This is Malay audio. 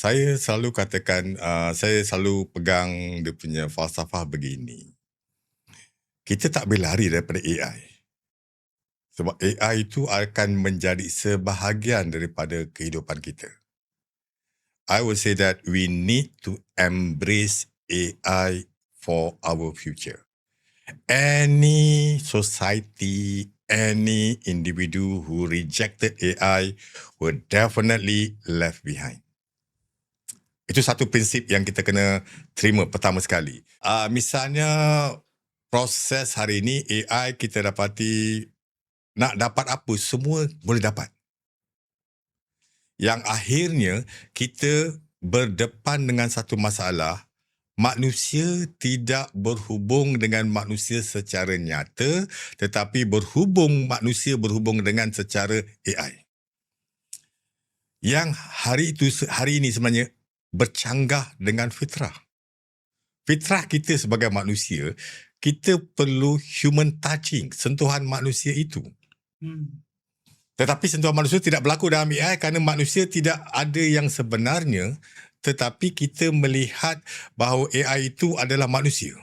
Saya selalu katakan, uh, saya selalu pegang dia punya falsafah begini. Kita tak boleh lari daripada AI. Sebab AI itu akan menjadi sebahagian daripada kehidupan kita. I will say that we need to embrace AI for our future. Any society, any individual who rejected AI were definitely left behind. Itu satu prinsip yang kita kena terima pertama sekali. Uh, misalnya proses hari ini AI kita dapati nak dapat apa semua boleh dapat. Yang akhirnya kita berdepan dengan satu masalah manusia tidak berhubung dengan manusia secara nyata tetapi berhubung manusia berhubung dengan secara AI. Yang hari itu hari ini sebenarnya bercanggah dengan fitrah. Fitrah kita sebagai manusia, kita perlu human touching, sentuhan manusia itu. Hmm. Tetapi sentuhan manusia tidak berlaku dalam AI kerana manusia tidak ada yang sebenarnya tetapi kita melihat bahawa AI itu adalah manusia.